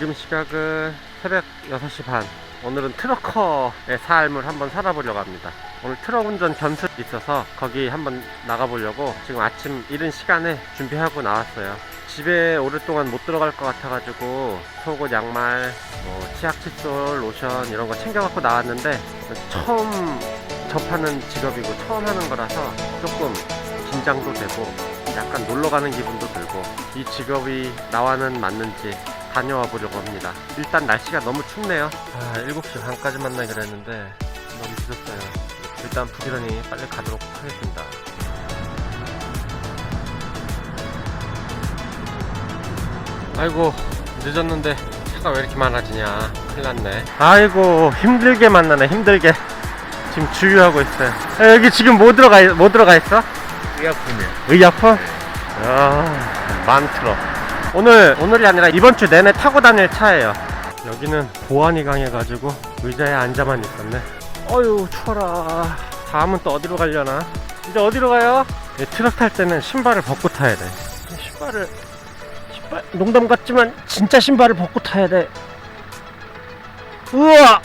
지금 시각은 새벽 6시 반. 오늘은 트러커의 삶을 한번 살아보려고 합니다. 오늘 트럭 운전 견습 있어서 거기 한번 나가보려고 지금 아침 이른 시간에 준비하고 나왔어요. 집에 오랫동안 못 들어갈 것 같아가지고 속옷, 양말, 뭐 치약, 칫솔, 로션 이런 거 챙겨갖고 나왔는데 처음 접하는 직업이고 처음 하는 거라서 조금 긴장도 되고 약간 놀러 가는 기분도 들고 이 직업이 나와는 맞는지 다녀와 보려고 합니다. 일단 날씨가 너무 춥네요. 아, 7시 반까지 만나기로 했는데 너무 늦었어요. 일단 부지런히 빨리 가도록 하겠습니다. 아이고 늦었는데 차가 왜 이렇게 많아지냐 큰일 났네 아이고 힘들게 만나네 힘들게 지금 주유하고 있어요 아, 여기 지금 뭐 들어가 있- 뭐 들어가 있어? 의약품이요. 의약품? 아, 많트럭. 오늘, 오늘이 아니라 이번 주 내내 타고 다닐 차예요. 여기는 보안이 강해가지고 의자에 앉아만 있었네. 어휴, 추워라. 다음은 또 어디로 가려나? 이제 어디로 가요? 이 트럭 탈 때는 신발을 벗고 타야 돼. 신발을, 신발, 농담 같지만 진짜 신발을 벗고 타야 돼. 우와!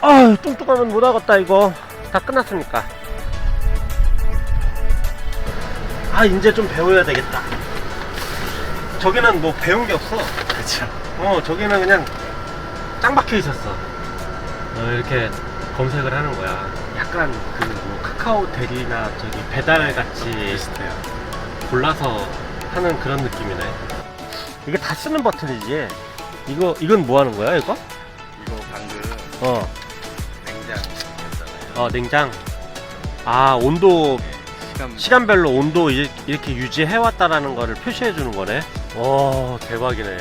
아유, 뚱뚱하면 못 하겠다, 이거. 다 끝났으니까. 아 이제 좀 배워야 되겠다 저기는 뭐 배운 게 없어 그렇죠. 어 저기는 그냥 짱 박혀 있었어 어, 이렇게 검색을 하는 거야 약간 그 뭐 카카오 대리나 저기 배달 같이 비슷해요. 골라서 하는 그런 느낌이네 이게 다 쓰는 버튼이지 이거 이건 뭐 하는 거야 이거? 이거 방금 어, 냉장이었잖아요. 어 냉장 아 온도 시간 시간별로 온도 이- 이렇게 유지해 왔다라는 거를 표시해 주는 거네. 와 대박이네.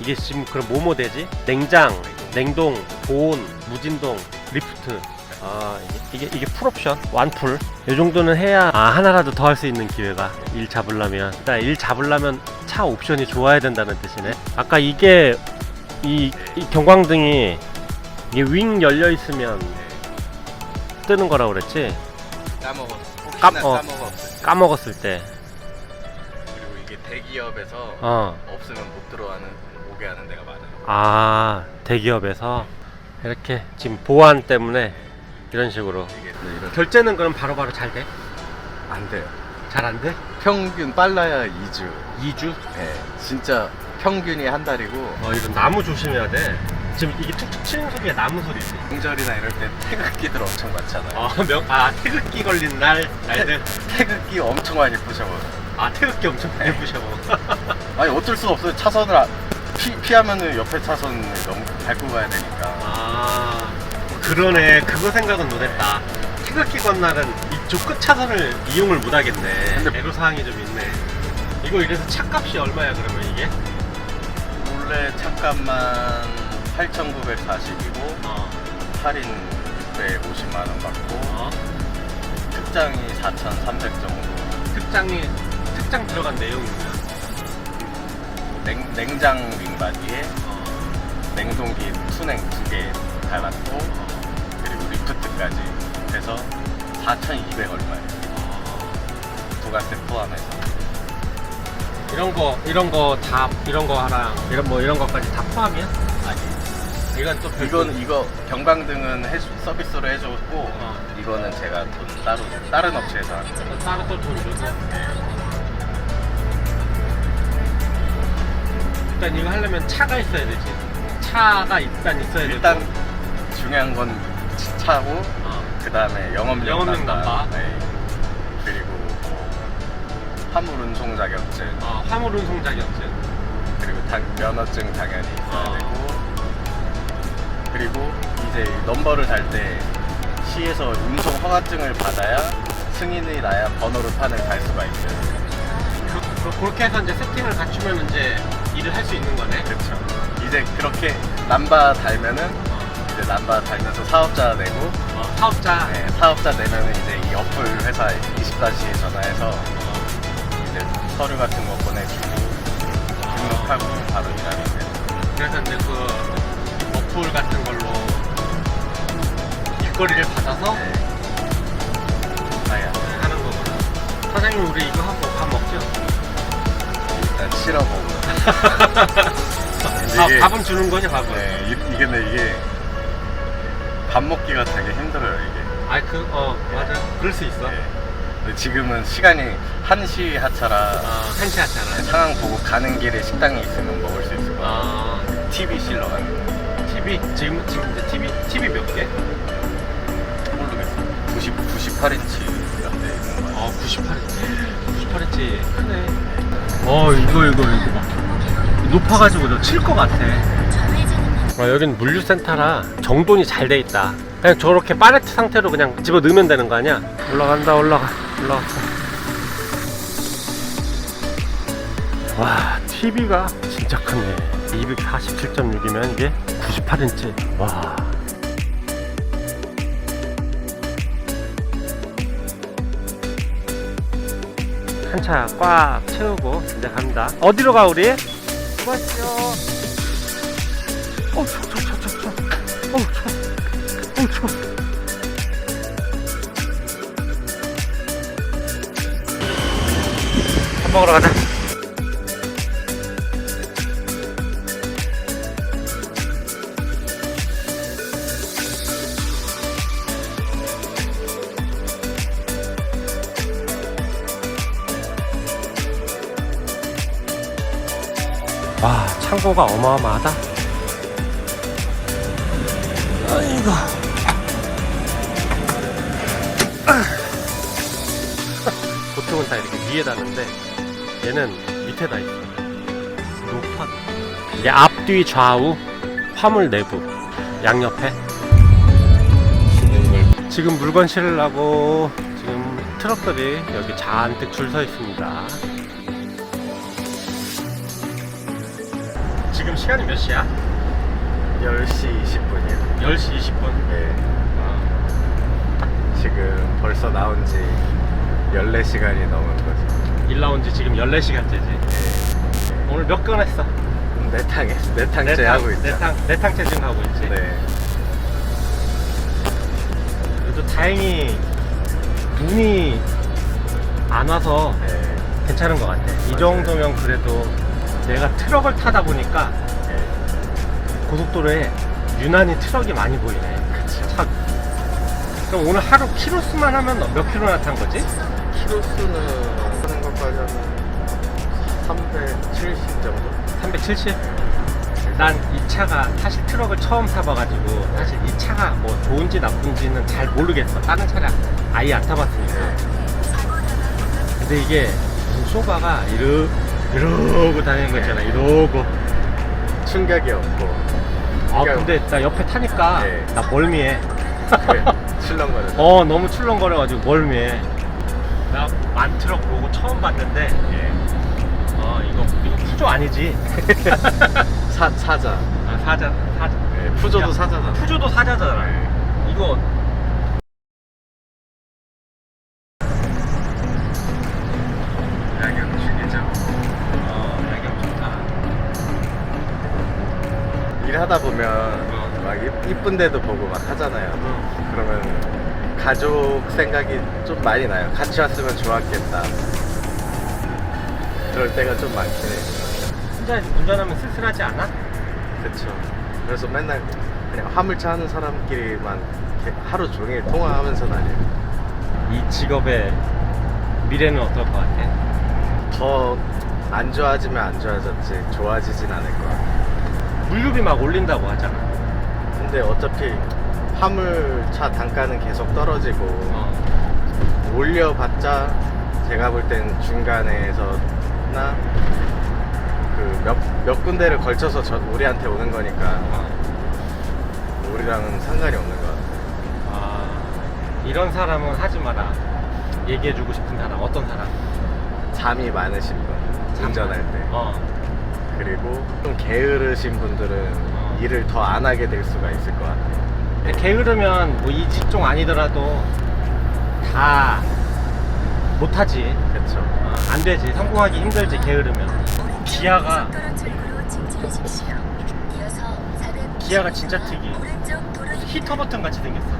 이게 지금 그럼 뭐뭐 되지? 냉장, 냉동, 보온, 무진동, 리프트. 아 이게 이게, 이게 풀옵션 완풀. 이 정도는 해야 아 하나라도 더 할 수 있는 기회가 일 잡으려면 일단 일 잡으려면 차 옵션이 좋아야 된다는 뜻이네. 아까 이게 이, 이 경광등이 이게 윙 열려 있으면 뜨는 거라고 그랬지. 까먹었어. 혹시나 깜- 어. 까먹었을 때. 까먹었을 때. 대기업에서 어. 없으면 못 들어가는 오게 하는 데가 많아요. 아 대기업에서 이렇게 지금 보안 때문에 이런 식으로 이게 또 이런 결제는 그럼 바로바로 잘 돼? 안 돼요. 잘 안 돼? 평균 빨라야 2주. 2주? 예. 진짜 평균이 한 달이고 어 이거 나무 조심해야 돼 지금 이게 툭툭 치는 소리가 나무 소리지 명절이나 이럴 때 태극기들 엄청 많잖아요. 어, 명, 아 태극기 걸린 날 날들 태극기 엄청 많이 부셔버려. 아 태극기 엄청 부셔 아니 어쩔 수 없어요. 차선을 아- 피, 피하면은 옆에 차선을 너무 밟고 가야 되니까. 아 그러네 그거 생각은 못했다 태극기 건 날은 이쪽 끝 차선을 이용을 못하겠네 근데- 애로 사항이 좀 있네 이거 이래서 차값이 얼마야 그러면 이게? 원래 차값만 8,940이고 어, 할인 650만 원 받고 어. 특장이 4,300 정도. 특장이 특장 들어간 뭐야? 냉, 냉장 윙바디에 어, 냉동기 투냉 두 개 달았고 그리고 리프트까지 해서 4,200 얼마예요. 부가세 포함해서. 이런 거 이런 거 다 이런 거 하랑 이런 뭐 이런 것까지 다 포함이야? 아니 이건 또 별도- 이건 이거 경방등은 해주, 서비스로 해줬고 어. 이거는 제가 돈 따로 다른 업체에서. 따로 또 돈 주고 일단 이거 하려면 차가 있어야 되지 차가 일단 있어야 되고 일단 중요한 건 차고 어, 그 다음에 영업용 영업용 남바. 네. 그리고 뭐 화물 운송 자격증 어, 화물 운송 자격증 그리고 당- 면허증 당연히 있어야 어. 되고 그리고 이제 넘버를 달 때 시에서 운송 허가증을 받아야 승인이 나야 번호를 판을 달 수가 있어요. 그, 그, 그렇게 해서 이제 세팅을 갖추면 이제 일을 할 수 있는 거네 그렇죠. 이제 그렇게 남바 달면은 어, 이제 남바 달면서 사업자 내고 어, 사업자 네, 사업자 내면은 이제 이 어플 회사 24시에 전화해서 어, 이제 서류 같은 거 보내주고 등록하고 바로 일하면 돼요. 그래서 이제 그 어플 같은 걸로 일거리를 받아서 네. 나야 하는 거구나. 사장님 우리 이거 하고 밥 먹죠? 일단 실어보고 아, 이게 밥은 주는 거냐 밥은? 네, 이, 이게 근데 이게 밥 먹기가 되게 힘들어요 이게. 아이 그어 맞아. 그럴 수 있어. 네. 근데 지금은 시간이 1시 하차라 아 한시 하잖아. 상황 보고 가는 길에 식당이 있으면 먹을 수 있을 것 같아요. 아 TV 실러 가는 거. TV 지금 지금 이제 TV TV 몇 개? 모르겠어요. 90, 98인치가 돼 있는 거아 98인치 98인치 크네. 어 이거 이거 이거 봐. 높아가지고 너 칠 것 같아. 아, 여긴 물류센터라 정돈이 잘 돼 있다. 그냥 저렇게 파레트 상태로 그냥 집어 넣으면 되는 거 아니야? 올라간다 올라가 올라갔어. 와 TV가 진짜 크네. 247.6이면 이게 98인치. 와. 한차 꽉 채우고 이제 갑니다. 어디로 가 우리? 고맙죠. 어 추워 추워 추워. 어 추워. 어 추워. 밥 먹으러 가자. 와 창고가 어마어마하다. 아이고. 보통은 다 이렇게 위에 다는데 얘는 밑에다 있어. 높아. 이게 앞뒤 좌우 화물 내부 양옆에. 지금 물건 실으려고 지금 트럭들이 여기 잔뜩 줄 서 있습니다 지금 시간이 몇 시야? 10시 20분이에요. 10시 20분. 네. 지금 벌써 나온 지 14시간이 넘은 거죠. 일 나온 지 지금 14시간째지. 오늘 몇 건 했어? 내탕에 내탕째 하고 있죠. 내탕, 내탕째 지금 하고 있지. 네. 그래도 다행히 눈이 안 와서 네. 괜찮은 것 같아. 이 맞아요. 정도면 그래도 내가 트럭을 타다 보니까 네. 고속도로에 유난히 트럭이 많이 보이네. 차. 그럼 오늘 하루 키로수만 하면 몇 킬로나 탄 거지? 키로수는 하는 것까지 하면 370 정도? 370? 난 이 차가 사실 트럭을 처음 사봐가지고 사실 이 차가 뭐 좋은지 나쁜지는 잘 모르겠어. 다른 차량 아예 안 타봤으니까. 근데 이게 쇼바가 이러, 이러고 다니는 거 있잖아. 이러고. 충격이 없고 아 근데 나 옆에 타니까 네. 나 멀미해. 그래 출렁거려. 어 너무 출렁거려가지고 멀미해. 나 만트럭 보고 처음 봤는데 예. 어 이거 이거 푸조 아니지? 사 사자. 아, 사자 사자. 네, 푸조도 야, 사자잖아. 푸조도 사자잖아. 네. 이거 하다 보면 어. 막 이- 이쁜 데도 보고 막 하잖아요. 응. 그러면 가족 생각이 좀 많이 나요. 같이 왔으면 좋았겠다. 그럴 때가 좀 많긴 해. 혼자 운전하면 쓸쓸하지 않아? 그쵸. 그래서 맨날 그냥 화물차 하는 사람끼리만 하루 종일 통화하면서 다녀요. 이 직업의 미래는 어떨 것 같아? 더 안 좋아지면 안 좋아졌지 좋아지진 않을 것 같아. 물류비 막 올린다고 하잖아. 근데 어차피 화물차 단가는 계속 떨어지고 어. 올려봤자 제가 볼 땐 중간에서나 그몇 몇 군데를 걸쳐서 저, 우리한테 오는 거니까 어. 우리랑은 상관이 없는 것 같아. 아 이런 사람은 하지 마라. 얘기해주고 싶은 사람 어떤 사람? 잠이 많으신 분 운전할 때 어. 그리고 좀 게으르신 분들은 어. 일을 더 안 하게 될 수가 있을 것 같아요. 근데 게으르면 뭐 이 직종 아니더라도 다 못하지. 그렇죠. 어, 안 되지. 성공하기 힘들지 게으르면. 기아가 기아가 진짜 특이. 히터 버튼 같이 생겼어.